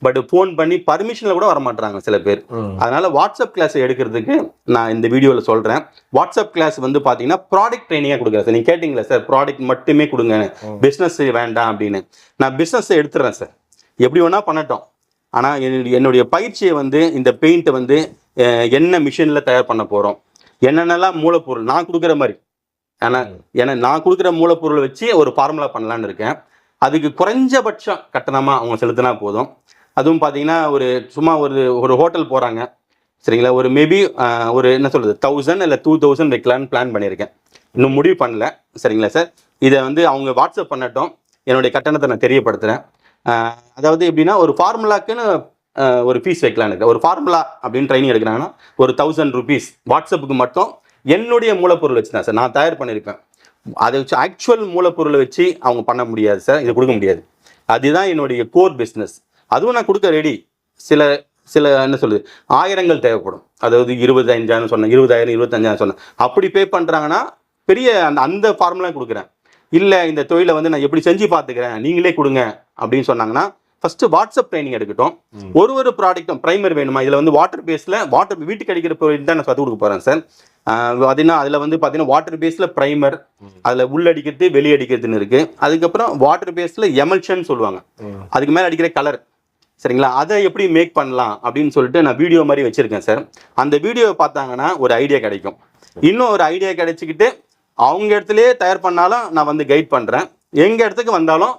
Speaker 1: பட் ஃபோன் பண்ணி பர்மிஷனில் கூட வர மாட்றாங்க சில பேர். அதனால் வாட்ஸ்அப் கிளாஸ் எடுக்கிறதுக்கு நான் இந்த வீடியோவில் சொல்கிறேன் வாட்ஸ்அப் கிளாஸ் வந்து பார்த்தீங்கன்னா ப்ராடக்ட் ட்ரைனிங்காக கொடுக்குறேன் சார். நீங்கள் கேட்டிங்களா சார்? ப்ராடக்ட் மட்டுமே கொடுங்க பிஸ்னஸ் வேண்டாம் அப்படின்னு. நான் பிஸ்னஸ் எடுத்துறேன் சார். எப்படி வேணால் பண்ணட்டும். ஆனால் என்னுடைய என்னுடைய பயிற்சியை வந்து இந்த பெயிண்ட்டை வந்து என்ன மிஷினில் தயார் பண்ண போகிறோம் என்னென்னலாம் மூலப்பொருள் நான் கொடுக்குற மாதிரி. ஆனால் ஏன்னா நான் கொடுக்குற மூலப்பொருளை வச்சு ஒரு ஃபார்முலா பண்ணலான்னு இருக்கேன். அதுக்கு குறைஞ்சபட்சம் கட்டணமாக அவங்க செலுத்தினா போதும். அதுவும் பார்த்தீங்கன்னா ஒரு சும்மா ஒரு ஒரு ஹோட்டல் போகிறாங்க சரிங்களா? ஒரு மேபி ஒரு என்ன சொல்கிறது தௌசண்ட் இல்லை டூ தௌசண்ட் வைக்கலான்னு பிளான் பண்ணியிருக்கேன். இன்னும் முடிவு பண்ணல. சரிங்களா சார் இதை வந்து அவங்க வாட்ஸ்அப் பண்ணட்டும். என்னுடைய கட்டணத்தை நான் தெரியப்படுத்துகிறேன் அதாவது எப்படின்னா ஒரு ஃபார்முலாக்குன்னு ஒரு ஃபீஸ் வைக்கலான்னு இருக்கேன் ஒரு ஃபார்முலா அப்படின்னு ட்ரைனிங் எடுக்கிறாங்கன்னா ஒரு தௌசண்ட் ருபீஸ் வாட்ஸ்அப்புக்கு மட்டும் என்னுடைய மூலப்பொருள் வச்சு தான் சார் நான் தயார் பண்ணியிருப்பேன் அதை வச்சு ஆக்சுவல் மூலப்பொருளை வச்சு அவங்க பண்ண முடியாது சார் இதை கொடுக்க முடியாது. அதுதான் என்னுடைய கோர் பிஸ்னஸ் அதுவும் நான் கொடுக்க ரெடி சில சில என்ன சொல்லுது ஆயிரங்கள் தேவைப்படும். அதாவது இருபத்தஞ்சாயிரம் சொன்னேன் இருபதாயிரம் இருபத்தஞ்சாயிரம் சொன்னேன். அப்படி பே பண்ணுறாங்கன்னா பெரிய அந்த அந்த ஃபார்முலா கொடுக்குறேன். இல்லை இந்த தொழிலை வந்து நான் எப்படி செஞ்சு பார்த்துக்கிறேன் நீங்களே கொடுங்க. அப்படின்னு சொன்னாங்கன்னா ஃபர்ஸ்ட் வாட்ஸ்அப் ட்ரைனிங் எடுக்கட்டும். ஒரு ஒரு ப்ராடக்ட்டும் ப்ரைமர் வேணுமா? இதில் வந்து வாட்டர் பேஸில் வாட்டர் வீட்டுக்கு அடிக்கிற ப்ராடக்ட் தான் நான் கற்றுக் கொடுக்க போகிறேன் சார் பார்த்தீங்கன்னா அதில் வந்து பார்த்தீங்கன்னா வாட்டர் பேஸில் ப்ரைமர் அதில் உள்ளடிக்கிறது வெளியடிக்கிறதுன்னு இருக்குது அதுக்கப்புறம் வாட்டர் பேஸில் எமல்ஷன் சொல்லுவாங்க. அதுக்கு மேலே அடிக்கிற கலர் சரிங்களா? அதை எப்படி மேக் பண்ணலாம் அப்படின்னு சொல்லிட்டு நான் வீடியோ மாதிரி வச்சுருக்கேன் சார் அந்த வீடியோவை பார்த்தாங்கன்னா ஒரு ஐடியா கிடைக்கும். இன்னும் ஒரு ஐடியா கிடைச்சிக்கிட்டு அவங்க இடத்துலயே தயார் பண்ணாலும் நான் வந்து கைட் பண்ணுறேன் எங்கள் இடத்துக்கு வந்தாலும்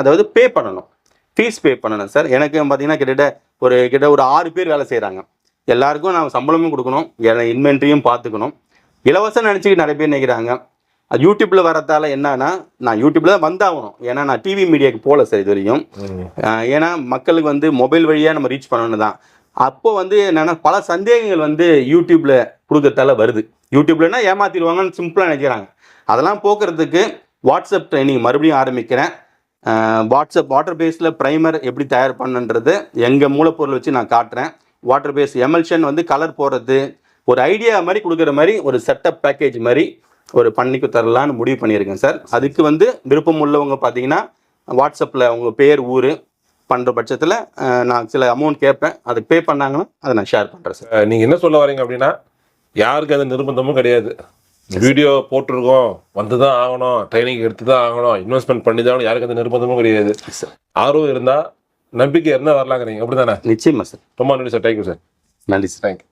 Speaker 1: அதாவது பே பண்ணணும். ஃபீஸ் பே பண்ணணும் சார் எனக்கு பார்த்தீங்கன்னா கிட்டத்தட்ட ஒரு கிட்ட ஒரு ஆறு பேர் வேலை செய்கிறாங்க எல்லாருக்கும் நான் சம்பளமும் கொடுக்கணும் இன்வென்ட்ரியும் பார்த்துக்கணும் இலவசம் நினச்சிக்கிட்டு நிறைய பேர் நினைக்கிறாங்க. அது யூடியூப்பில் வரதால என்னன்னா நான் யூடியூப்பில் தான் வந்தாகணும். ஏன்னா நான் டிவி மீடியாவுக்கு போகல சார் இது வரையும். ஏன்னா மக்களுக்கு வந்து மொபைல் வழியாக நம்ம ரீச் பண்ணணும் தான். அப்போ வந்து என்னன்னா பல சந்தேகங்கள் வந்து யூடியூப்ல கொடுக்கறதால வருது. யூடியூப்லனா ஏமாத்திடுவாங்கன்னு சிம்பிளாக நினைக்கிறாங்க. அதெல்லாம் போக்குறதுக்கு வாட்ஸ்அப் ட்ரைனிங் மறுபடியும் ஆரம்பிக்கிறேன். வாட்ஸ்அப் வாட்டர் பேஸில் ப்ரைமர் எப்படி தயார் பண்ணுன்றது எங்கள் மூலப்பொருள் வச்சு நான் காட்டுறேன். வாட்டர் பேஸ் எமல்ஷன் வந்து கலர் போடுறது ஒரு ஐடியா மாதிரி கொடுக்குற மாதிரி ஒரு செட்டப் பேக்கேஜ் மாதிரி ஒரு பண்ணிக்கு தரலான்னு முடிவு பண்ணியிருக்கேன் சார். அதுக்கு வந்து விருப்பம் உள்ளவங்க பார்த்தீங்கன்னா வாட்ஸ்அப்பில் அவங்க பேர் ஊர் பண்ணுற பட்சத்தில் நான் சில அமௌண்ட் கேட்பேன். அதுக்கு பே பண்ணாங்கன்னா அதை நான் ஷேர் பண்ணுறேன் சார்.
Speaker 2: நீங்கள் என்ன சொல்ல வரீங்க அப்படின்னா யாருக்கு அது நிர்பந்தமும் கிடையாது. வீடியோ போட்டிருக்கோம். வந்து தான் ஆகணும். ட்ரைனிங் எடுத்து தான் ஆகணும். இன்வெஸ்ட்மெண்ட் பண்ணி தான். யாருக்கு அந்த நிர்பந்தமும் கிடையாது.
Speaker 1: சார்
Speaker 2: ஆர்வம் இருந்தா நம்பிக்கை இருந்தா வரலாங்கிறீங்க. அப்படிதானே?
Speaker 1: நிச்சயமா சார்
Speaker 2: ரொம்ப நன்றி சார் தேங்க்யூ சார்
Speaker 1: நன்றி சார்
Speaker 2: தேங்க்யூ